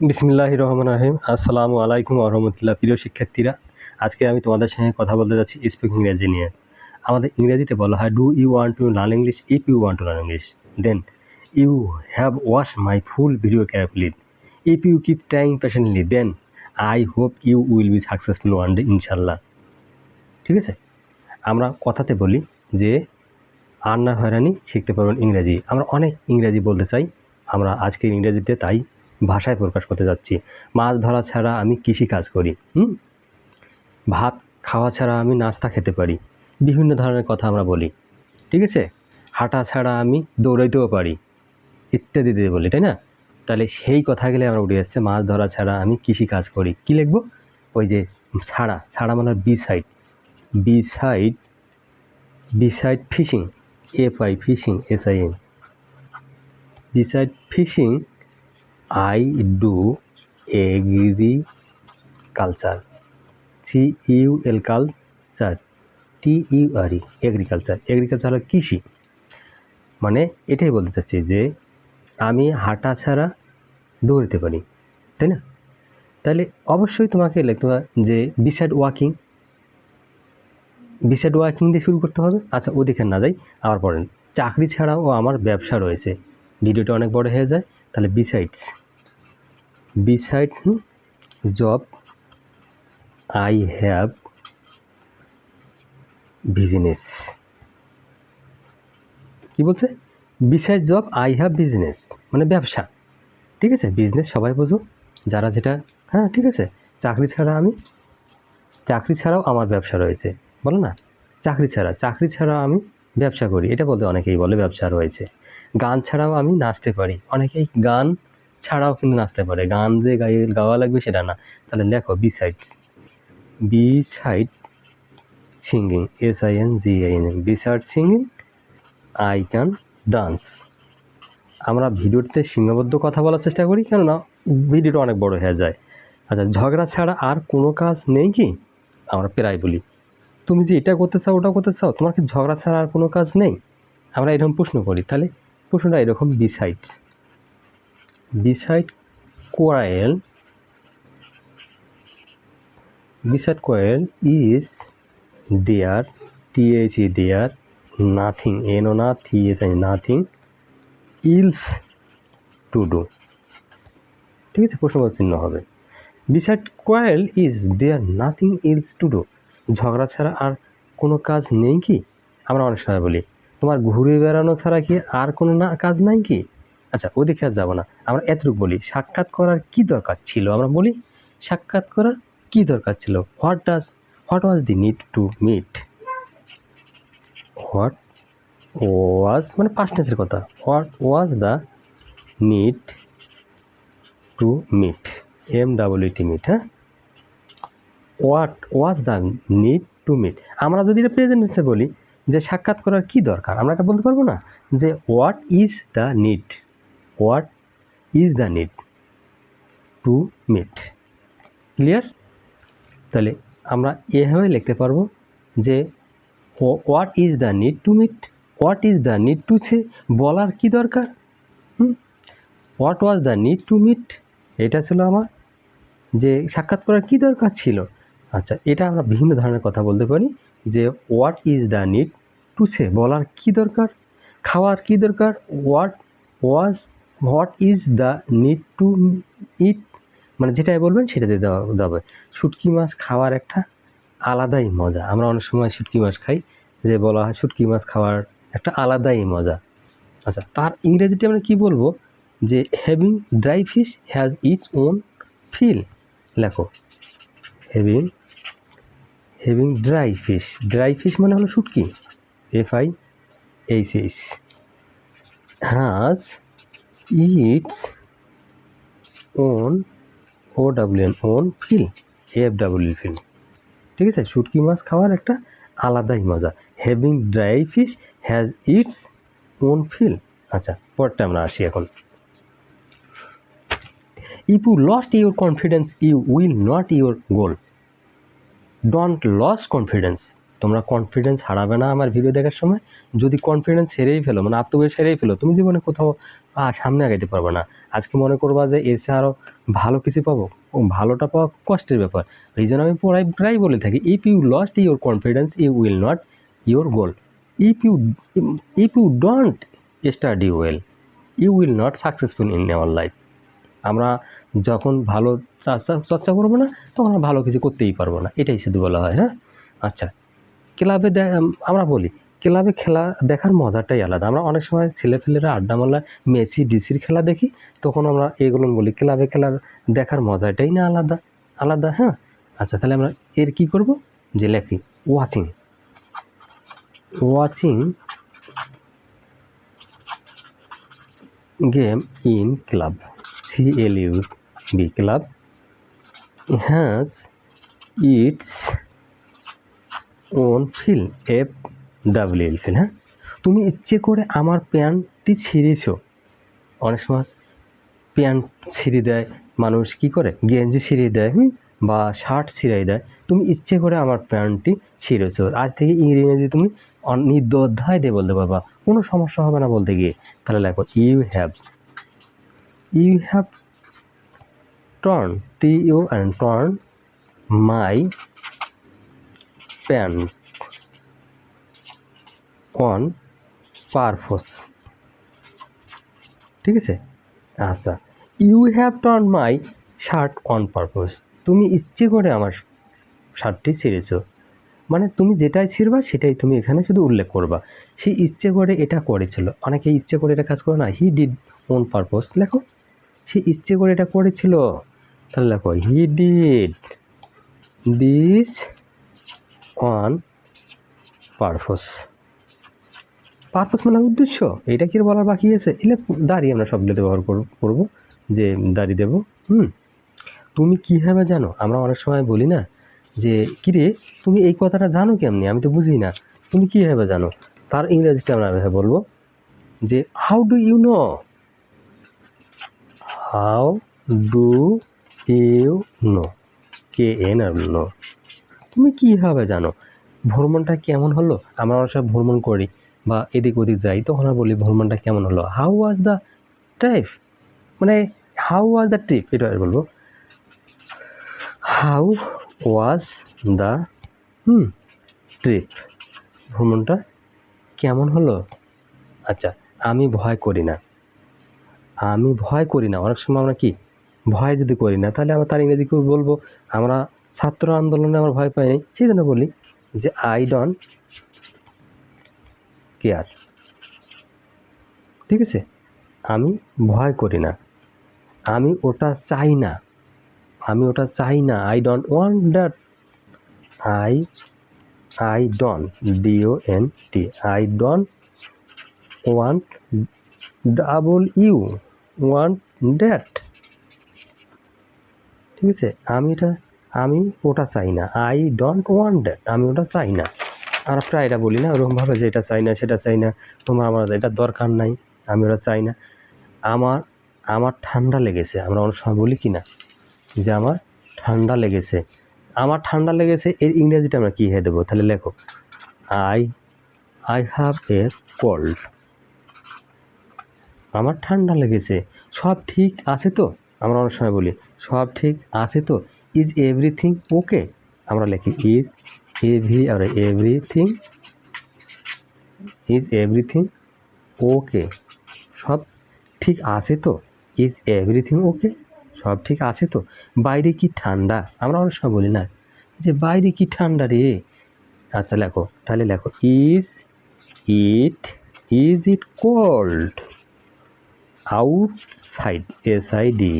বিসমিল্লাহ রহমান রাহিম। আসসালামু আলাইকুম আহমতুল্লাহ প্রিয় শিক্ষার্থীরা, আজকে আমি তোমাদের সঙ্গে কথা বলতে যাচ্ছি স্পিক ইংরেজি নিয়ে। আমাদের ইংরেজিতে বলা হয় do you want to learn English if you want to learn English then you have watch my full video carefully if you keep trying patiently then I hope you will be successful one day ইনশাল্লাহ ঠিক আছে? আমরা কথাতে বলি যে, আর না হয়রানি শিখতে পারবেন ইংরেজি। আমরা অনেক ইংরেজি বলতে চাই, আমরা আজকের ইংরেজিতে তাই ভাষায় প্রকাশ করতে যাচ্ছি। মাছ ধরা ছাড়া আমি কৃষি কাজ করি, হুম? ভাত খাওয়া ছাড়া আমি নাস্তা খেতে পারি, বিভিন্ন ধরনের কথা আমরা বলি, ঠিক আছে? হাঁটা ছাড়া আমি দৌড়াইতেও পারি, ইত্যাদি দিয়ে বলি, তাই না? তাহলে সেই কথা কথাগুলো আমরা উঠে এসছে মাছ ধরা ছাড়া আমি কৃষি কাজ করি। কী লিখব? ওই যে ছাড়া ছাড়া মানে beside beside beside fishing F I fishing S I N beside fishing I do agriculture C U L culture T U R E agriculture agriculture হলো কৃষি। মানে এটাই বলতে চাচ্ছি যে, আমি হাঁটা ছাড়া দৌড়তে পারি, তাই না? তাহলে অবশ্যই তোমাকে লিখতে হবে যে বিসাইড ওয়াকিং বিসাইড ওয়াকিং দিয়ে শুরু করতে হবে। আচ্ছা ওদিকে না যাই, আবার পড়েন। চাকরি ছাড়াও আমার ব্যবসা রয়েছে। ভিডিওটা অনেক বড় হয়ে যায়। তাহলে besides beside job I have business কি বলছে? Beside job I have business মানে ব্যবসা। ঠিক আছে? বিজনেস সবাই বোঝো, যারা যেটা হ্যাঁ ঠিক আছে? চাকরি ছাড়া আমি, চাকরি ছাড়াও আমার ব্যবসা রয়েছে। বলো না? চাকরি ছাড়া চাকরি ছাড়া আমি ব্যবসা করি। এটা বলতে অনেকেই বলে ব্যবসা রয়েছে। গান ছাড়াও আমি নাচতে পারি। অনেকেই গান ছাড়াও কিন্তু নাচতে পারে। গান যে গাই গাওয়া লাগবে সেটা না। তাহলে লেখো beside beside singing S I N G I N beside singing I can dance আমরা ভিডিওতে সীমাবদ্ধ কথা বলার চেষ্টা করি কেননা ভিডিওটা অনেক বড় হয়ে যায়। আচ্ছা ঝগড়া ছাড়া আর কোনো কাজ নেই কি? আমরা প্রায় বলি। তুমি যে এটা করতে চাও, ওটা করতে চাও, তোমার কি ঝগড়া ছাড়া আর কোনো কাজ নেই? আমরা এরকম প্রশ্ন করি। তাহলে প্রশ্নটা এরকম besides beside Koel beside Koel is there TH E there nothing N O না থি S I nothing else to do ঠিক আছে, প্রশ্নবোধক চিহ্ন হবে। Beside Koel is there nothing else to do ঝগড়া ছাড়া আর কোনো কাজ নেই কি? আমরা অনেক সময় বলি, তোমার ঘুরে বেড়ানো ছাড়া কি আর কোনো না কাজ নাই কি? আচ্ছা ওদিকে আর যাব না। আমরা এতটুকু বলি, সাক্ষাৎ করার কি দরকার ছিল? আমরা বলি, সাক্ষাৎ করার কি দরকার ছিল? What does what was the need to meet what was মানে পাস্ট টেন্সের কথা। What was the need to meet M double E T meet হ্যাঁ? What was the need to meet আমরা যদি এটা প্রেজেন্ট টেন্সে বলি, যে সাক্ষাৎ করার কি দরকার? আমরা এটা বলতে পারব না? যে what is the need what is the need to meet clear তাহলে আমরা এভাবে লিখতে পারব যে what is the need to meet what is the need to say বলার কি দরকার? What was the need to meet এটা ছিল আমার, যে সাক্ষাৎ করার কি দরকার ছিল? আচ্ছা এটা আমরা বিভিন্ন ধরনের কথা বলতে পারি যে what is the need to say বলার কি দরকার? খাওয়ার কি দরকার? What was what is the need to eat মানে যেটাই বলবেন সেটা দিয়ে দেওয়া যাবে। শুটকি মাছ খাওয়ার একটা আলাদাই মজা। আমরা অনেক সময় শুটকি মাছ খাই, যে বলা হয় শুটকি মাছ খাওয়ার একটা আলাদাই মজা। আচ্ছা তার ইংরেজিতে আমরা কী বলব? যে having dry fish has its own feel লেখো। Having having dry fish dry fish মানে হলো শুটকি। F I H H has its own O W N own feel F W feel ঠিক আছে? শুটকি মাছ খাওয়ার একটা আলাদাই মজা। Having dry fish has its own feel আচ্ছা পরটা আমরা আসি এখন। If you lost your confidence you will not your goal don't lose confidence তোমরা কনফিডেন্স হারাবে না আমার ভিডিও দেখার সময়। যদি কনফিডেন্স হেরেই ফেলো মানে আত্মবিশ্বাস হেরেই ফেলো, তুমি জীবনে কোথাও সামনে আগাইতে পারবে না। আজকে মনে করবা যে এর আরও ভালো কিছু পাবো ভালোটা পাওয়া কষ্টের ব্যাপার। এই জন্য আমি প্রায় প্রায় বলে থাকি if you lost your confidence you will not your goal if you if you don't study well you will not successful in our life আমরা যখন ভালো চর্চা চর্চা করব না, তখন আমরা ভালো কিছু করতেই পারব না। এটাই শুধু বলা হয় হ্যাঁ? আচ্ছা ক্লাবে আমরা বলি, ক্লাবে খেলা দেখার মজাটাই আলাদা। আমরা অনেক সময় ছেলেফেলেরা আড্ডা মারলা, মেসি, ডিসির খেলা দেখি, তখন আমরা এগুলো বলি, ক্লাবে খেলার দেখার মজাটাই না আলাদা? আলাদা হ্যাঁ? আচ্ছা তাহলে আমরা এর কি করব? যে লেখি, watching. Watching game in club. B club has its own feel F W L feel হ্যাঁ? তুমি ইচ্ছে করে আমার প্যান্টটি ছিঁড়েছ। অনেক সময় প্যান্ট ছিঁড়ে দেয়, মানুষ কি করে? গেঞ্জি ছিঁড়ে দেয়, হুম? বা শার্ট ছিঁড়াই দেয়। তুমি ইচ্ছে করে আমার প্যান্টটি ছিঁড়েছ। আজ থেকে ইংরেজি তুমি নির্দ্বিধায় দিয়ে বলতে পারবা। কোনো সমস্যা হবে না বলতে গিয়ে। তাহলে লেখো you have you have torn T U and torn my pant on purpose. ঠিক আছে? আচ্ছা। You have turn my shirt on purpose তুমি ইচ্ছে করে আমার শার্টটি ছিঁড়েছো। মানে তুমি যেটাই ছিঁড়বা, সেটাই তুমি এখানে শুধু উল্লেখ করবা। সে ইচ্ছে করে এটা করেছিল। অনেকে ইচ্ছে করে এটা কাজ করে না। হি ডিড অন পারপোজ লেখো। সে ইচ্ছে করে এটা করেছিল। তাহলে লেখো he did this on purpose purpose মানে উদ্দেশ্য। এটা কি বলার বাকি আছে? এলে দাড়ি আমরা শব্দতে ব্যবহার করব যে দাড়ি দেব। হুম। তুমি কীভাবে জানো? আমরা অনেক সময় বলি না যে, কিরে, তুমি এই কথাটা জানো কেমনি? আমি তো বুঝি না। তুমি কীভাবে জানো? তার ইংরেজিটা আমরা বলব যে how do you know how do you know. K N R know. তুমি কীভাবে জানো? ভ্রমণটা কেমন হলো? আমরা অনেক সময় ভ্রমণ করি বা এদিক ওদিক যাই, তখন আমরা বলি ভ্রমণটা কেমন হলো? হাউ ওয়াজ দ্য ট্রিপ মানে হাউ ওয়াজ দ্য ট্রিপ এটা বলব। How was the hmm trip ভ্রমণটা কেমন হলো? আচ্ছা আমি ভয় করি না। আমি ভয় করি না। অনেক সময় আমরা কি, ভয় যদি করি না, তাহলে আমরা তার ইংরেজি বলব। আমরা ছাত্র আন্দোলনে আমরা ভয় পাইনি সেই জন্য বলি যে আই ডন কেয়ার ঠিক আছে? আমি ভয় করি না। আমি ওটা চাই না। আমি ওটা চাই না। I don't want that I I don't D O N T I don't want double U one that ঠিক আছে? আমি এটা, আমি ওটা চাই না। আই ডোন্ট ওয়ান্ট দ্যাট আমি ওটা চাই না। আর প্রায় এটা বলি না, ওরকমভাবে যে এটা চাই না, সেটা চাই না। তোমার, আমার এটা দরকার নাই। আমি ওটা চাই না। আমার আমার ঠান্ডা লেগেছে। আমরা অনেক সময় বলি কি না? যে আমার ঠান্ডা লেগেছে। আমার ঠান্ডা লেগেছে, এর ইংরেজিটা আমরা কী হয়ে দেবো? তাহলে লেখো। I I have a cold আমার ঠান্ডা লেগেছে। সব ঠিক আছে তো? আমরা অনেক সময় বলি, সব ঠিক আছে তো? ইজ এভরিথিং ওকে আমরা লিখি ইজ এভরি আর এভরিথিং ইজ এভরিথিং ওকে সব ঠিক আছে তো? ইজ এভরিথিং ওকে সব ঠিক আছে তো? বাইরে কি ঠান্ডা? আমরা অনেক সময় বলি না। যে বাইরে কি ঠান্ডা রে? আচ্ছা লেখো। তাহলে লেখো is it is it cold outside S I D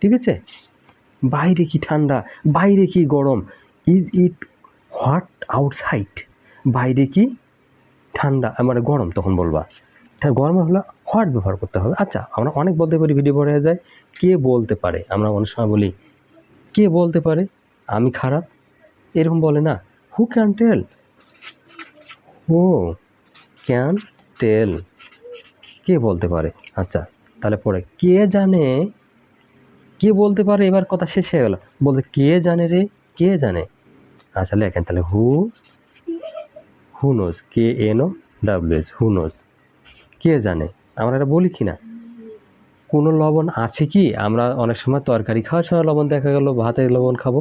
ঠিক আছে? বাইরে কি ঠান্ডা, বাইরে কি গরম ইজ ইট হট আউটসাইড বাইরে কি ঠান্ডা মানে গরম তখন বলবা। তা গরম হলে হট ব্যবহার করতে হবে। আচ্ছা আমরা অনেক বলতে পারি ভিডিও পড়ে যায়। কে বলতে পারে? আমরা অনেক সময় বলি, কে বলতে পারে? আমি খারাপ? এরকম বলে না। Who can tell who can tell কে বলতে পারে? আচ্ছা তাহলে পরে কে জানে? কে বলতে পারে? এবার কথা শেষ হয়ে গেল। বলতে কে জানে রে? কে জানে? আচ্ছা লেখেন তাহলে who who knows K N O W S who knows কে জানে? আমরা এটা বলি কি না কোনো লবণ আছে কি? আমরা অনেক সময় তরকারি খাওয়ার সময় লবণ দেখা গেল, ভাতের লবণ খাব,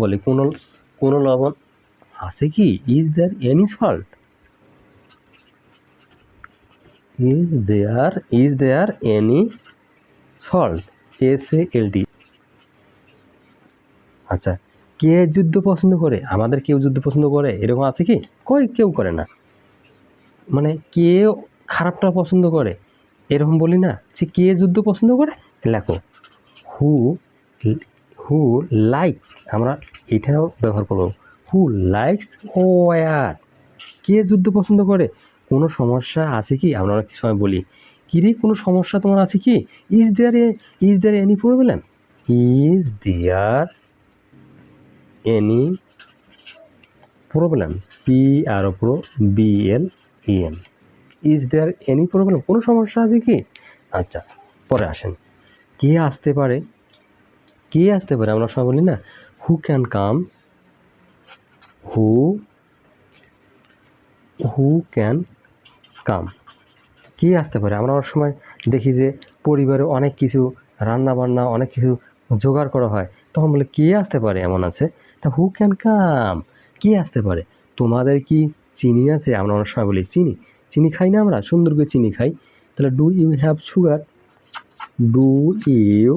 বলি কোনো কোনো লবণ আছে কি? Is there any salt is there is there any salt S A L D আচ্ছা কে যুদ্ধ পছন্দ করে? আমাদের কেউ যুদ্ধ পছন্দ করে? এরকম আছে কি? কই কেউ করে না। মানে কে খারাপটা পছন্দ করে? এরকম বলি না? যে কে যুদ্ধ পছন্দ করে? লেখো। হু হু লাইক আমরা এটাও ব্যবহার করব। হু লাইকস ওয়ার কে যুদ্ধ পছন্দ করে? কোনো সমস্যা আছে কি? আমরা অনেক সময় বলি কিরে কোনো সমস্যা তোমার আছে কি? Is there is there any problem is there any problem P R O pro B L E M is there any problem কোনো সমস্যা আছে কি? আচ্ছা পরে আসেন। কে আসতে পারে? কে আসতে পারে? আমরা সবাই বলি না who can come who who can come. কে আসতে পারে? আমরা অনেক সময় দেখি যে পরিবারে অনেক কিছু রান্না বান্না অনেক কিছু জোগাড় করা হয়। তখন বলে, কে আসতে পারে? এমন আছে? তা হু ক্যান কাম কে আসতে পারে? তোমাদের কি চিনি আছে? আমরা অনেক সময় বলি, চিনি চিনি খাই না আমরা? সুন্দর করে চিনি খাই। তাহলে do you have sugar do you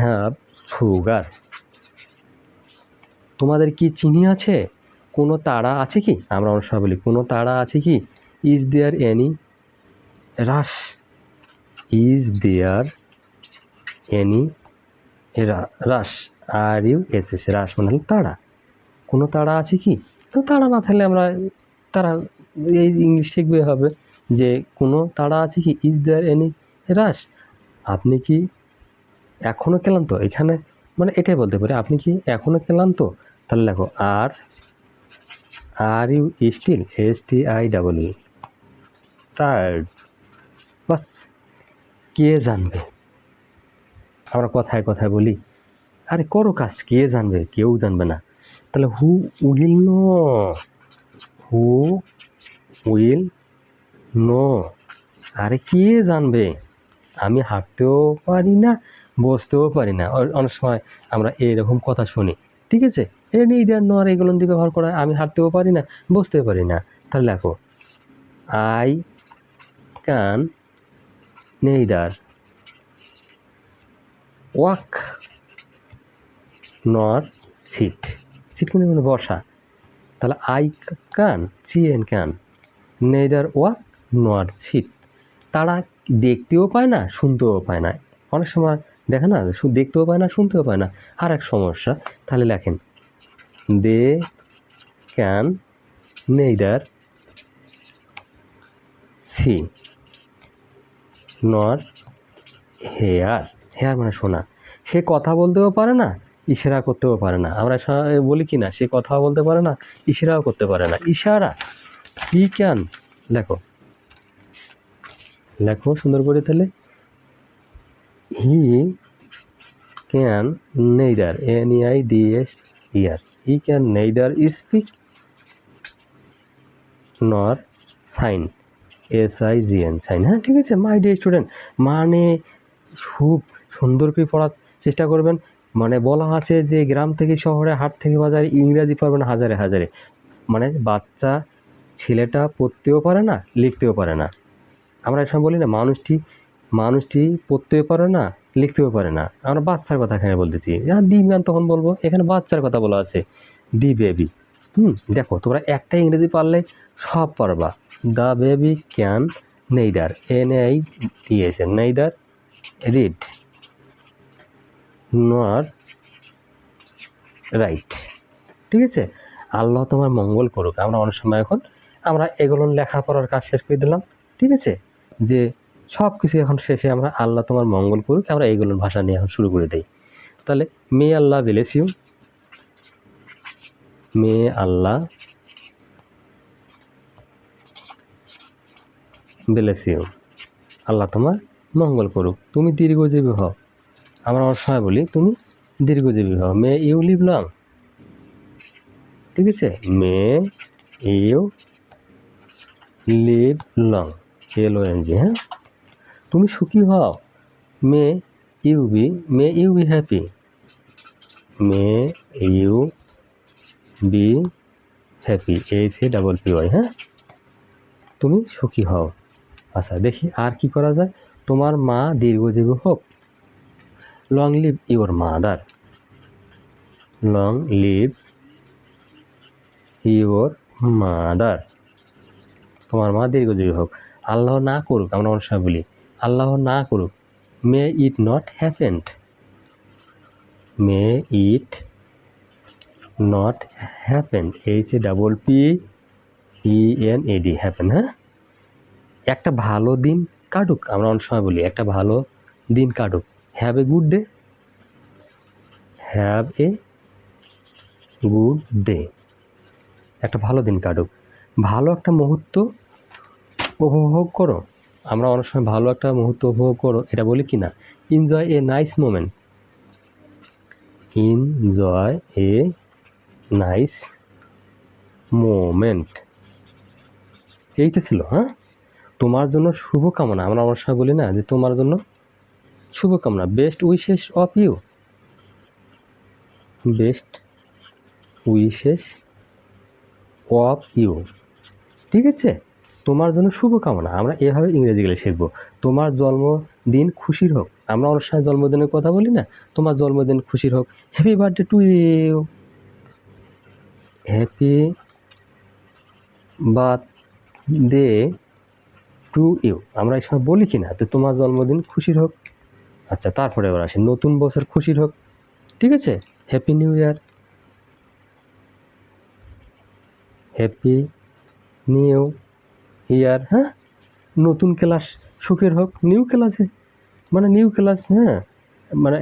have sugar তোমাদের কি চিনি আছে? কোনো তারা আছে কি? আমরা অনেক সময় বলি, কোনো তারা আছে কি? Is there any stars is there any stars R U S S stars মানে হলো তারা। কোনো তাড়া আছে কি? তো তারা না থাকলে আমরা, তারা এই ইংলিশ শিখবে হবে যে কোনো তাড়া আছে কি? ইজ দেয়ার এনি রাস আপনি কি এখনও ক্লান্ত? এখানে মানে এটাই বলতে পারি, আপনি কি এখনও ক্লান্ত? তাহলে লেখো, are are you still S T I double tired বাস কে জানবে? আমরা কথায় কথায় বলি আরে করো কাজ কে জানবে? কেউ জানবে না। তাহলে who will know who will know আরে কে জানবে? আমি হাঁটতেও পারি না বসতেও পারি না। অনেক সময় আমরা এরকম কথা শুনি ঠিক আছে? এটা নিয়ে দেওয়ার নোয়ার এগুলো দিয়ে ব্যবহার করা আমি হাঁটতেও পারি না, বসতেও পারি না। তাহলে লেখো, I can neither walk nor sit. Sit কিন্তু মানে বসা। তাহলে I can, C N can neither walk nor sit. তারা দেখতেও পায় না, শুনতেও পায় না। অনেক সময় দেখে না, দেখতেও পায় না, শুনতেও পায় না। আর এক সমস্যা, তাহলে লেখেন they can neither see nor hear. Hear মানে শোনা সে কথা বলতেও পারে না, ইশারা করতেও পারে না। আমরা বলি কি না, সে কথা বলতে পারে না, ইশারাও করতে পারে না। ইশারা। He can. লেখো। লেখো সুন্দর করে তাহলে। He can neither. N I D S ear. He can neither speak nor sign S I G N sign হ্যাঁ ঠিক আছে মাই ডে স্টুডেন্ট মানে খুব সুন্দর করে পড়ার চেষ্টা করবেন। মানে বলা আছে যে গ্রাম থেকে শহরে, হাট থেকে বাজারে, ইংরাজি পারবেন হাজারে হাজারে। মানে বাচ্চা, ছেলেটা পড়তেও পারে না, লিখতেও পারে না। আমরা এসব বলি না, মানুষটি মানুষটি পড়তেও পারে না লিখতেও পারে না। আমরা বাচ্চার কথা এখানে বলতেছি। হ্যাঁ দি ম্যান তখন বলব, এখানে বাচ্চার কথা বলা আছে। দি বেবি। হুম, দেখো, তোমরা একটা ইংরেজি পারলে সব পারবা। The baby can neither N I দিয়েছে নেইদার, রিড, নর, রাইট। ঠিক আছে? আল্লাহ তোমার মঙ্গল করুক। আমরা অনেক সময় এখন, আমরা এগুলো লেখাপড়ার কাজ শেষ করে দিলাম। ঠিক আছে? যে সব কিছু এখন শেষে আমরা আল্লাহ তোমার মঙ্গল করুক, আমরা এইগুলোর ভাষা নিয়ে এখন শুরু করে দিই। তাহলে, মে আল্লাহ বেলেস ইউ মে আল্লাহ বেলেস ইউ আল্লাহ তোমার মঙ্গল করুক। তুমি দীর্ঘজীবী হও। আমরা অনেক সময় বলি, তুমি দীর্ঘজীবী হও। মে ইউ লিভ লং ঠিক আছে? May you live long L O N G হ্যাঁ? তুমি সুখী হও। May you be, may you be happy. May you be happy H A double P Y হ্যাঁ? তুমি সুখী হও। আচ্ছা দেখি আর কি করা যায়। তোমার মা দীর্ঘজীবী হোক। Long live your mother long live your mother তোমার মা দীর্ঘজীবী হোক। আল্লাহ না করুক, আমরা অনেক বলি। আল্লাহ না করুক, may it not happened. May it not happen H A double P E N A D happen হ্যাঁ? একটা ভালো দিন কাটুক, আমরা অনেক সময় বলি, একটা ভালো দিন কাটুক। Have a good day have a good day একটা ভালো দিন কাটুক। ভালো একটা মুহূর্ত উপভোগ করো। আমরা অনেক সময় ভালো একটা মুহূর্ত উপভোগ করো, এটা বলি কি না? Enjoy a nice moment enjoy a nice moment এই তো ছিল হ্যাঁ? তোমার জন্য শুভকামনা। আমরা অনেক সময় বলি না যে তোমার জন্য শুভকামনা। Best wishes of you best wishes of you ঠিক আছে? তোমার জন্য শুভকামনা। আমরা এভাবে ইংরেজিগুলো শিখব। তোমার জন্মদিন খুশির হোক। আমরা সময় জন্মদিনের কথা বলি না? তোমার জন্মদিন খুশির হোক। Happy birthday to you happy birthday to you আমরা সময় বলি কি না তো তোমার জন্মদিন খুশির হোক। আচ্ছা তারপরে এবার আসি। নতুন বছর খুশির হোক। ঠিক আছে? Happy new year happy new year হ্যাঁ? নতুন ক্লাস সুখের হোক নিউ ক্লাসে মানে নিউ ক্লাস হ্যাঁ? মানে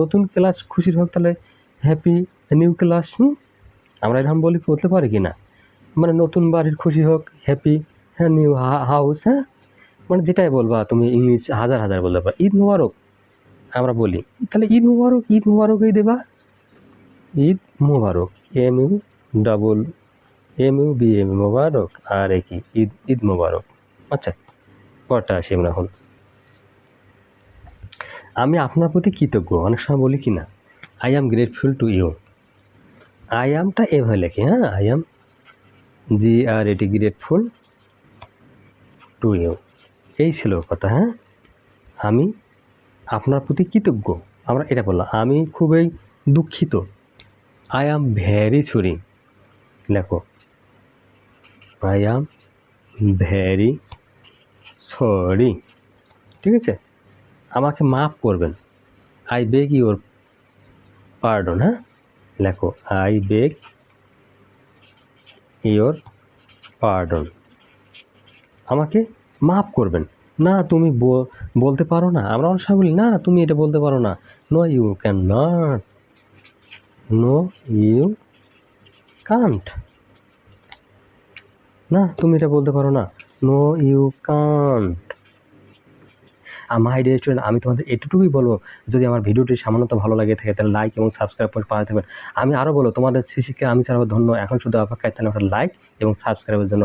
নতুন ক্লাস খুশির হোক, তাহলে হ্যাপি নিউ ক্লাস আমরা এরকম বলি, বলতে পারি কি না? মানে নতুন বাড়ির খুশি হোক হ্যাপি হ্যাঁ নিউ হাউস হ্যাঁ? মানে যেটাই বলবা, তুমি ইংলিশ হাজার হাজার বলতে পারো। ঈদ মোবারক, আমরা বলি। তাহলে ঈদ মোবারক, ঈদ মোবারকই দেবা? Eid Mubarak M U double M U B M Mubarak আর এ কি ঈদ ঈদ মোবারক আচ্ছা পরটা আসি আমরা এখন। আমি আপনার প্রতি কৃতজ্ঞ, অনেক সময় বলি কি না I am grateful to you I অ্যামটা এভাবে লেখে হ্যাঁ? আই অ্যাম জি আর এটি গ্রেটফুল টু ইউ এই ছিল কথা হ্যাঁ? আমি আপনার প্রতি কৃতজ্ঞ। আমরা এটা বললাম, আমি খুবই দুঃখিত। আই অ্যাম ভ্যারি সরি লেখো। আই অ্যাম ভ্যারি সরি ঠিক আছে? আমাকে মাফ করবেন। আই বেগ ইউর পার্ডন হ্যাঁ? লেখো আই বেগ ইয়োর পার্ডন আমাকে মাফ করবেন। না, তুমি বলতে পারো না। আমরা অনেক সময় বলি, না, তুমি এটা বলতে পারো না। No you can not no you can't না, তুমি এটা বলতে পারো না। নো ইউ কান্ট আমার ডিয়ার স্টুডেন্ট আমি তোমাদের এটুকুই বলব, যদি আমার ভিডিওটি সামান্যত ভালো লাগে থাকে, তাহলে লাইক এবং সাবস্ক্রাইব করে পাওয়া থাকবেন। আমি আরও বলব, তোমাদের শিশিকে আমি ছাড়া ধন্য। এখন শুধু অপেক্ষায় তাহলে লাইক এবং সাবস্ক্রাইবের জন্য